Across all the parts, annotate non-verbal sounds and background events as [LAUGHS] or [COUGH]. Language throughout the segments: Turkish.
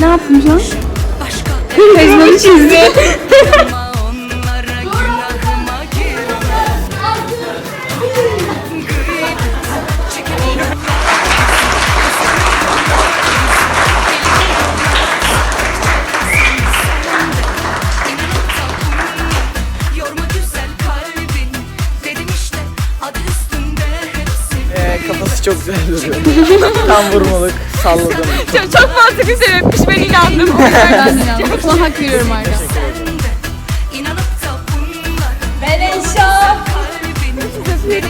Ne yaptın an? Resmini çizdi. [LAUGHS] çok güzel duruyor. [LAUGHS] Tam vurmalık, salladım. çok, çok mantıklı sebepmiş ben inandım. [LAUGHS] ben inandım. Sana hak veriyorum Ben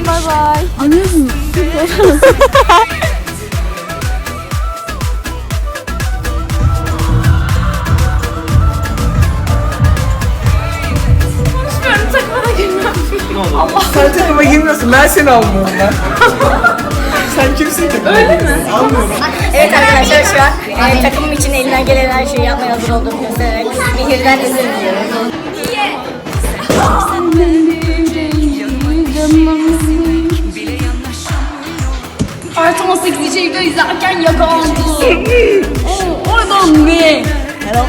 Bay bay. Anlıyorsun. Konuşmuyorum takmana girmem. Sen takıma girmiyorsun, ben seni almıyorum ben. [LAUGHS] Sen kimsin ki? Öyle mi? Almıyorum. Evet arkadaşlar şu an e, takımım için elinden gelen her şeyi yapmaya hazır olduğumu göstererek Mihir'den özür diliyorum. Artı 18. video izlerken yakalandı. Oo, oradan ne? Hello.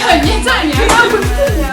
Ya yeter ya. Ya bıktım ya.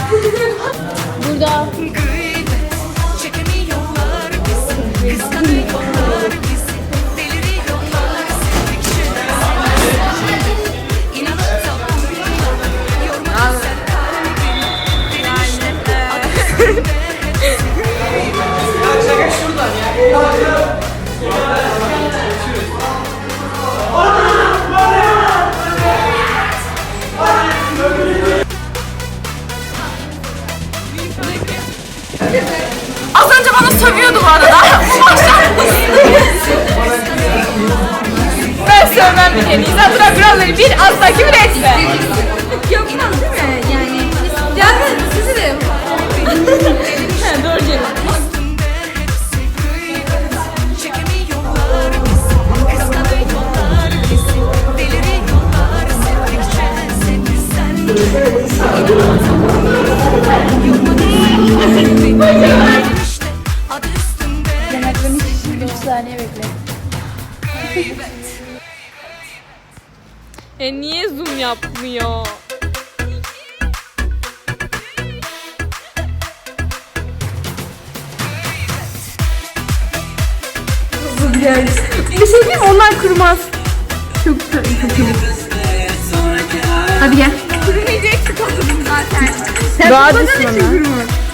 Saniye bekle. [LAUGHS] E niye zoom yapmıyor? Bir şey diyeyim mi? onlar kurumaz. Çok çok çok Hadi gel. Kurumayacak ki zaten. Sen Daha düşsün Seni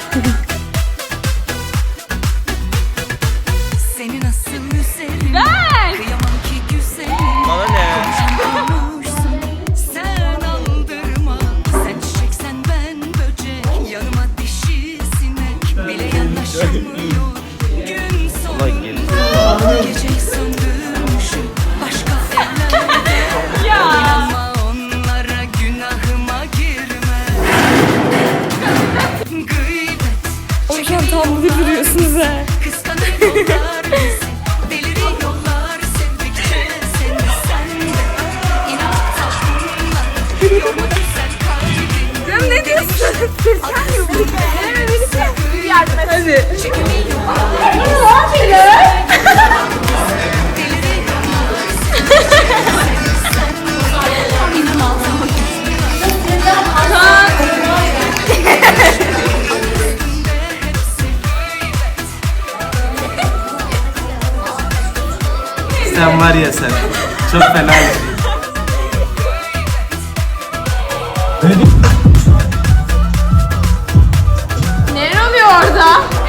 Yok. Hemen birisi yardım et. Hadi. Çekemiyorlar Ne yapıyorsun? Sen var ya sen. Çok fena. Orada?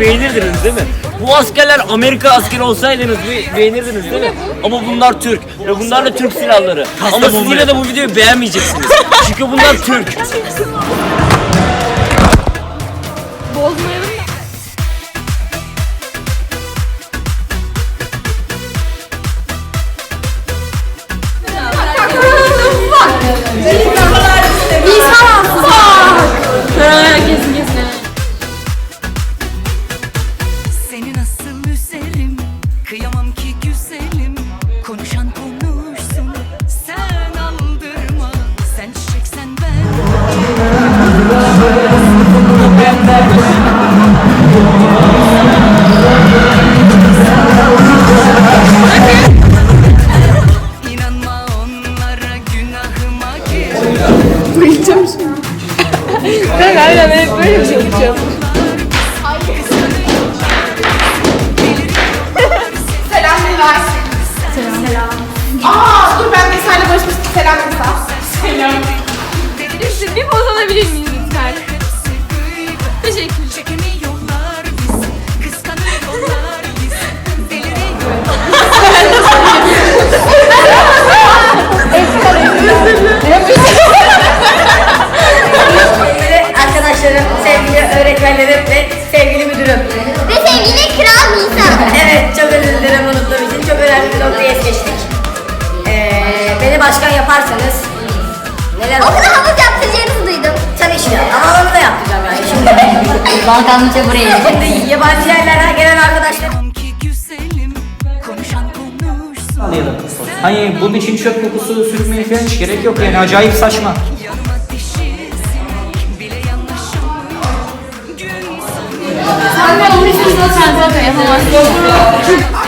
Beğenirdiniz değil mi? Bu askerler Amerika askeri olsaydınız be- beğenirdiniz değil mi? Ama bunlar Türk ve bunlar da Türk silahları. Ama siz yine de bu videoyu beğenmeyeceksiniz. Çünkü bunlar Türk. Bozmayalım Balkanlıca buraya. Şimdi yabancı yerlerden gelen arkadaşlar Anlayalım. Hani bunun için çöp kokusu sürmeye falan hiç gerek yok yani acayip saçma. Anne onun için sen zaten yapamazsın.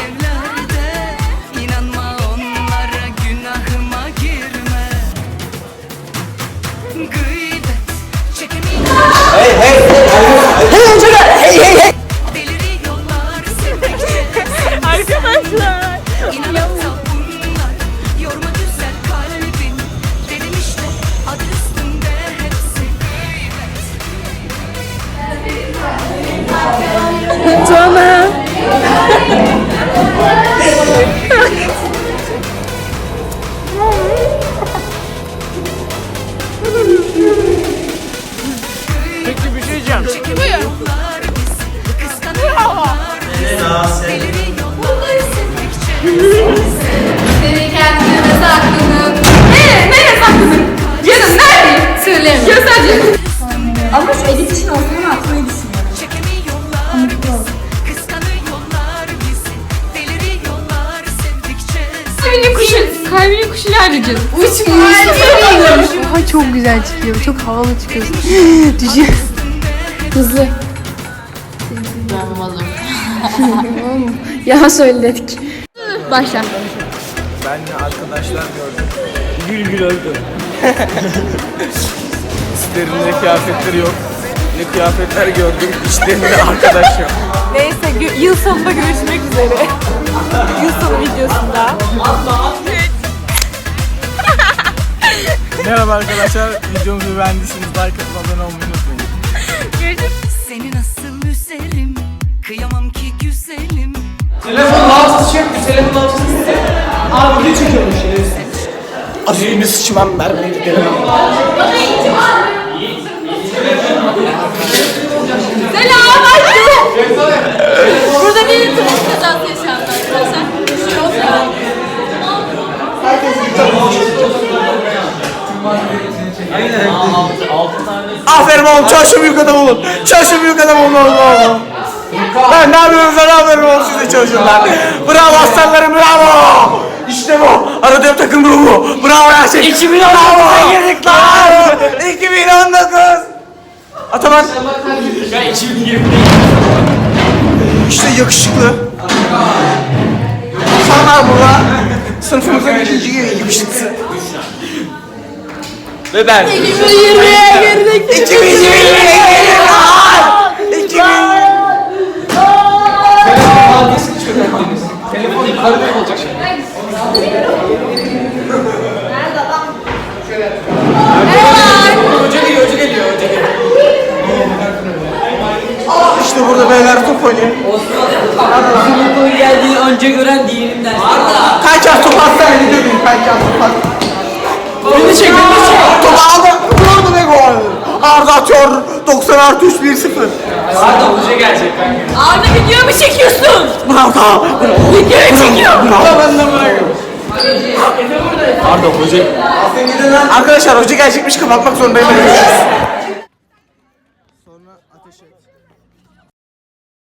Canım? Uçmuş. Ay çok güzel çıkıyor. Çok havalı çıkıyorsun. [LAUGHS] Düşüyor. Hızlı. [LAUGHS] ya söyledik. Başla. Ben de arkadaşlar gördüm. Gül gül öldü. [LAUGHS] Üstlerinde kıyafetleri yok. Ne kıyafetler gördüm, içlerinde arkadaş yok. Neyse yıl sonunda görüşmek üzere. yıl sonu videosunda. Merhaba arkadaşlar, videomuzu beğendiyseniz like atıp abone olmayı unutmayın. Seni nasıl üzerim Kıyamam ki güzelim Telefon hafızası çöktü telefon hafızası gitti. Abi video çekiyormuş. Az önce sıçmam mermiye gidelim. Selam aşkım. Burada bir trafik kazası yaşandı arkadaşlar. Aferin oğlum çalışın büyük adam olun. Çalışın büyük adam olun oğlum oğlum. Ben ne yapıyorsunuz lan aferin oğlum siz de. Bravo aslanlarım bravo. İşte bu. Aradığım takım ruhu. Bravo Yasin. 2019'a girdik lan. 2019. Ataman. Ben 2020. İşte yakışıklı. Hasanlar burada. Sınıfımızın ikinci yakışıklısı. Ve ben. 2020'ye girdik. 2020'ye girdik. Hayır. 2020. Telefon adresini çökerttiniz. Telefon yukarıda olacak şimdi. Nerede adam? Şöyle. Hoca geliyor, hoca geliyor, hoca geliyor. Ah işte burada beyler top oynuyor. Osman'ın geldiği önce gören değilim dersin. Kaç az top atsana ne döveyim kaç az top atsana. Beni çek beni çek. Aldı. Vurdu ve gol. Arda atıyor. 90 artı 3 1-0. Arda hoca gelecek kanka. Arda video mu çekiyorsun? Bravo. Video çekiyor. Bravo. Ben de bırakıyorum. Arda hoca Arkadaşlar hoca gelecekmiş kapatmak zorundayım.